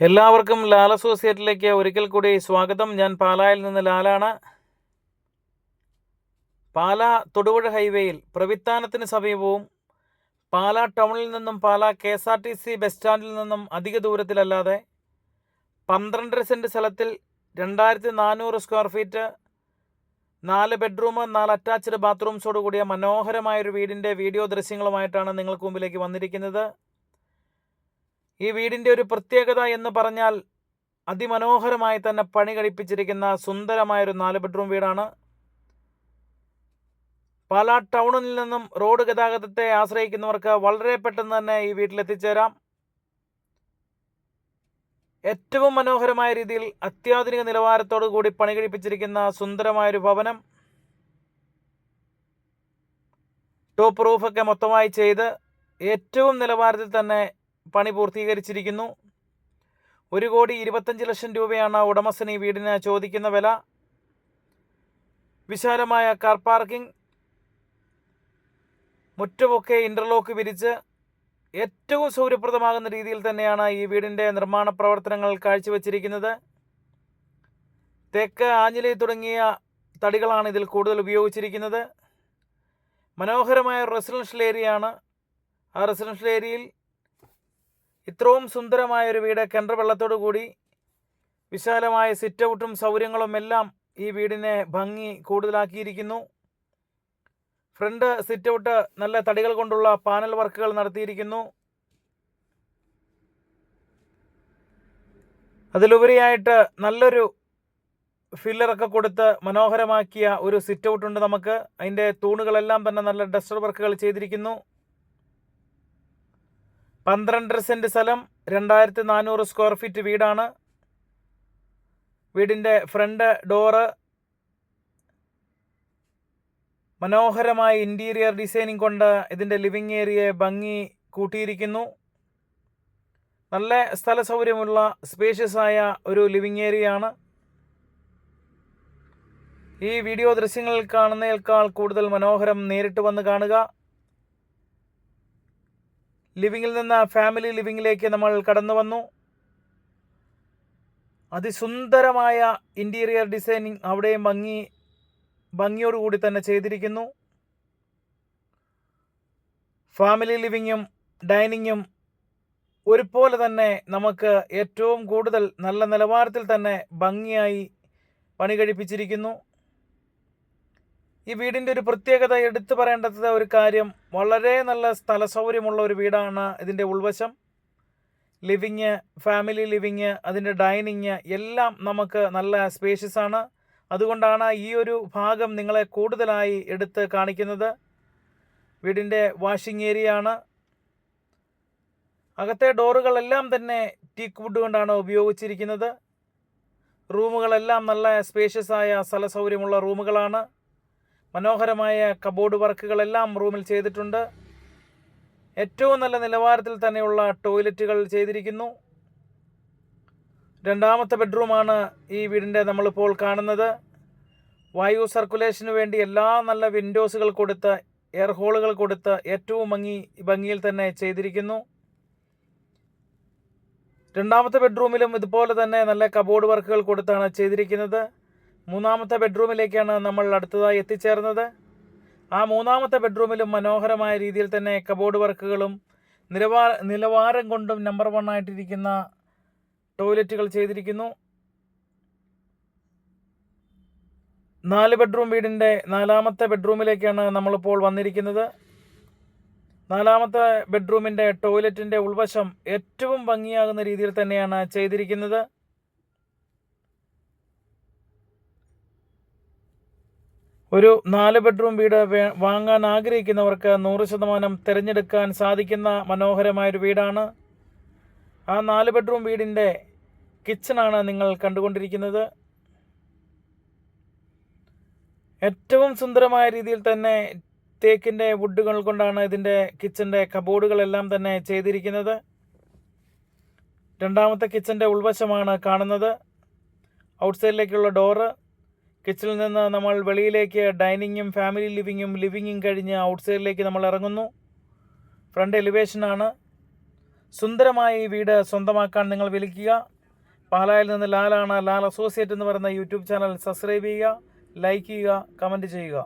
എല്ലാവർക്കും ലാൽ അസോസിയേറ്റിലേക്ക് ഒരിക്കൽ കൂടി സ്വാഗതം. ഞാൻ പാലായിൽ നിന്ന് ലാലാണ്. പാല തൊടുപുഴ ഹൈവേയിൽ പ്രവിത്താനത്തിന് സമീപവും പാല ടൗണിൽ നിന്നും Pala K S R T C bus സ്റ്റാൻഡിൽ നിന്നും അധിക ദൂരത്തിലല്ലാതെ പന്ത്രണ്ടര സെന്റ് സ്ഥലത്തിൽ രണ്ടായിരത്തി നാനൂറ് സ്ക്വയർ ഫീറ്റ് നാല് ബെഡ്റൂം നാല് അറ്റാച്ച്ഡ് ബാത്റൂംസോട് കൂടിയ മനോഹരമായൊരു വീടിന്റെ വീഡിയോ ദൃശ്യങ്ങളുമായിട്ടാണ് നിങ്ങൾക്ക് മുമ്പിലേക്ക് വന്നിരിക്കുന്നത്. ഈ വീടിന്റെ ഒരു പ്രത്യേകത എന്ന് പറഞ്ഞാൽ അതിമനോഹരമായി തന്നെ പണി കഴിപ്പിച്ചിരിക്കുന്ന സുന്ദരമായൊരു നാല് ബെഡ്റൂം വീടാണ്. പാലാ ടൗണിൽ നിന്നും റോഡ് ഗതാഗതത്തെ ആശ്രയിക്കുന്നവർക്ക് വളരെ പെട്ടെന്ന് തന്നെ ഈ വീട്ടിലെത്തിച്ചേരാം. ഏറ്റവും മനോഹരമായ രീതിയിൽ അത്യാധുനിക നിലവാരത്തോടു കൂടി പണി കഴിപ്പിച്ചിരിക്കുന്ന സുന്ദരമായൊരു ഭവനം. ടോപ്പ് റൂഫൊക്കെ മൊത്തമായി ചെയ്ത് ഏറ്റവും നിലവാരത്തിൽ തന്നെ പണി പൂർത്തീകരിച്ചിരിക്കുന്നു. ഒരു കോടി ഇരുപത്തഞ്ച് ലക്ഷം രൂപയാണ് ഉടമസ്ഥന് ഈ വീടിന് ചോദിക്കുന്ന വില. വിശാലമായ കാർ പാർക്കിംഗ്. മുറ്റമൊക്കെ ഇന്റർലോക്ക് വിരിച്ച് ഏറ്റവും സൗകര്യപ്രദമാകുന്ന രീതിയിൽ തന്നെയാണ് ഈ വീടിന്റെ നിർമ്മാണ പ്രവർത്തനങ്ങൾ കാഴ്ചവെച്ചിരിക്കുന്നത്. തേക്ക് ആഞ്ഞിലി തുടങ്ങിയ തടികളാണ് ഇതിൽ കൂടുതൽ ഉപയോഗിച്ചിരിക്കുന്നത്. മനോഹരമായ റെസിഡൻഷ്യൽ ഏരിയയാണ് ആ റെസിഡൻഷ്യൽ ഏരിയയിൽ ഇത്രയും സുന്ദരമായ ഒരു വീട് കിണർ വെള്ളത്തോടു കൂടി വിശാലമായ സിറ്റൗട്ടും സൗകര്യങ്ങളും എല്ലാം ഈ വീടിനെ ഭംഗി കൂടുതലാക്കിയിരിക്കുന്നു. ഫ്രണ്ട് സിറ്റൗട്ട് നല്ല തടികൾ കൊണ്ടുള്ള പാനൽ വർക്കുകൾ നടത്തിയിരിക്കുന്നു. അതിലുപരിയായിട്ട് നല്ലൊരു ഫില്ലറൊക്കെ കൊടുത്ത് മനോഹരമാക്കിയ ഒരു സിറ്റ് ഔട്ട് ഉണ്ട് നമുക്ക്. അതിന്റെ തൂണുകളെല്ലാം തന്നെ നല്ല ഡസ്റ്റർ വർക്കുകൾ ചെയ്തിരിക്കുന്നു. പന്ത്രണ്ടര സെന്റ് സ്ഥലം രണ്ടായിരത്തി നാനൂറ് സ്ക്വയർ ഫീറ്റ് വീടാണ്. വീടിന്റെ ഫ്രണ്ട് ഡോറ് മനോഹരമായ ഇന്റീരിയർ ഡിസൈനിങ് കൊണ്ട് ഇതിന്റെ ലിവിങ് ഏരിയയെ ഭംഗി കൂട്ടിയിരിക്കുന്നു. നല്ല സ്ഥല സൗകര്യമുള്ള സ്പേഷ്യസ് ആയ ഒരു ലിവിങ് ഏരിയയാണ് ഈ വീഡിയോ ദൃശ്യങ്ങളിൽ കാണുന്നതിനേക്കാൾ കൂടുതൽ മനോഹരം നേരിട്ട് വന്ന് കാണുക. ലിവിങ്ങിൽ നിന്ന് ഫാമിലി ലിവിങ്ങിലേക്ക് നമ്മൾ കടന്നു വന്നു. അതിസുന്ദരമായ ഇന്റീരിയർ ഡിസൈനിങ് അവിടെയും ഭംഗി ഭംഗിയോടുകൂടി തന്നെ ചെയ്തിരിക്കുന്നു. ഫാമിലി ലിവിങ്ങും ഡൈനിങ്ങും ഒരുപോലെ തന്നെ നമുക്ക് ഏറ്റവും കൂടുതൽ നല്ല നിലവാരത്തിൽ തന്നെ ഭംഗിയായി പണി കഴിപ്പിച്ചിരിക്കുന്നു ഈ വീടിന്റെ ഒരു പ്രത്യേകത എടുത്തു പറയേണ്ടത് ഒരു കാര്യം. വളരെ നല്ല സ്ഥല സൗകര്യമുള്ള ഒരു വീടാണ് ഇതിന്റെ ഉൾവശം. ലിവിങ് ഫാമിലി ലിവിങ് അതിന്റെ ഡൈനിങ് എല്ലാം നമുക്ക് നല്ല സ്പേഷ്യസ് ആണ്. അതുകൊണ്ടാണ് ഈ ഒരു ഭാഗം നിങ്ങളെ കൂടുതലായി എടുത്ത് കാണിക്കുന്നത്. വീടിന്റെ വാഷിംഗ് ഏരിയ ആണ്. അകത്തെ ഡോറുകളെല്ലാം തന്നെ ടീക്ക് വുഡ് കൊണ്ടാണ് ഉപയോഗിച്ചിരിക്കുന്നത്. റൂമുകളെല്ലാം നല്ല സ്പേഷ്യസ് ആയ സ്ഥല സൗകര്യമുള്ള റൂമുകളാണ്. മനോഹരമായ കബോർഡ് വർക്കുകളെല്ലാം റൂമിൽ ചെയ്തിട്ടുണ്ട്. ഏറ്റവും നല്ല നിലവാരത്തിൽ തന്നെയുള്ള ടോയ്ലറ്റുകൾ ചെയ്തിരിക്കുന്നു. രണ്ടാമത്തെ ബെഡ്റൂമാണ് ഈ വീടിന്റെ നമ്മളിപ്പോൾ കാണുന്നത്. വായു സർക്കുലേഷന് വേണ്ടി എല്ലാ നല്ല വിൻഡോസുകൾ കൊടുത്ത് എയർ ഹോളുകൾ കൊടുത്ത് ഏറ്റവും ഭംഗി ഭംഗിയിൽ തന്നെ ചെയ്തിരിക്കുന്നു. രണ്ടാമത്തെ ബെഡ്റൂമിലും ഇതുപോലെ തന്നെ നല്ല കബോർഡ് വർക്കുകൾ കൊടുത്താണ് ചെയ്തിരിക്കുന്നത്. മൂന്നാമത്തെ ബെഡ്റൂമിലേക്കാണ് നമ്മൾ അടുത്തതായി എത്തിച്ചേർന്നത്. ആ മൂന്നാമത്തെ ബെഡ്റൂമിലും മനോഹരമായ രീതിയിൽ തന്നെ കബോർഡ് വർക്കുകളും നിലവാ നിലവാരം കൊണ്ടും നമ്പർ വൺ ആയിട്ടിരിക്കുന്ന ടോയ്ലറ്റുകൾ ചെയ്തിരിക്കുന്നു. നാല് ബെഡ്റൂം വീടിന്റെ നാലാമത്തെ ബെഡ്റൂമിലേക്കാണ് നമ്മളിപ്പോൾ വന്നിരിക്കുന്നത്. നാലാമത്തെ ബെഡ്റൂമിന്റെ ടോയ്ലറ്റിന്റെ ഉൾവശം ഏറ്റവും ഭംഗിയാകുന്ന രീതിയിൽ തന്നെയാണ് ചെയ്തിരിക്കുന്നത്. ഒരു നാല് ബെഡ്റൂം വീട് വാങ്ങാൻ ആഗ്രഹിക്കുന്നവർക്ക് നൂറ് ശതമാനം തിരഞ്ഞെടുക്കാൻ സാധിക്കുന്ന മനോഹരമായൊരു വീടാണ്. ആ നാല് ബെഡ്റൂം വീടിന്റെ കിച്ചണാണ് നിങ്ങൾ കണ്ടുകൊണ്ടിരിക്കുന്നത്. ഏറ്റവും സുന്ദരമായ രീതിയിൽ തന്നെ തേക്കിന്റെ വുഡുകൾ കൊണ്ടാണ് ഇതിന്റെ കിച്ചന്റെ കബോർഡുകളെല്ലാം തന്നെ ചെയ്തിരിക്കുന്നത്. രണ്ടാമത്തെ കിച്ചന്റെ ഉൾവശമാണ് കാണുന്നത്. ഔട്ട്സൈഡിലേക്കുള്ള ഡോറ് കിച്ചണിൽ നിന്ന് നമ്മൾ വെളിയിലേക്ക് ഡൈനിങ്ങും ഫാമിലി ലിവിങ്ങും ലിവിങ്ങും കഴിഞ്ഞ് ഔട്ട്സൈഡിലേക്ക് നമ്മൾ ഇറങ്ങുന്നു. ഫ്രണ്ട് എലിവേഷനാണ് സുന്ദരമായി ഈ വീട് സ്വന്തമാക്കാൻ നിങ്ങൾ വിളിക്കുക. പാലായിൽ നിന്ന് ലാലാണ് ലാൽ അസോസിയേറ്റ് എന്ന് പറയുന്ന യൂട്യൂബ് ചാനൽ സബ്സ്ക്രൈബ് ചെയ്യുക ലൈക്ക് ചെയ്യുക കമന്റ് ചെയ്യുക.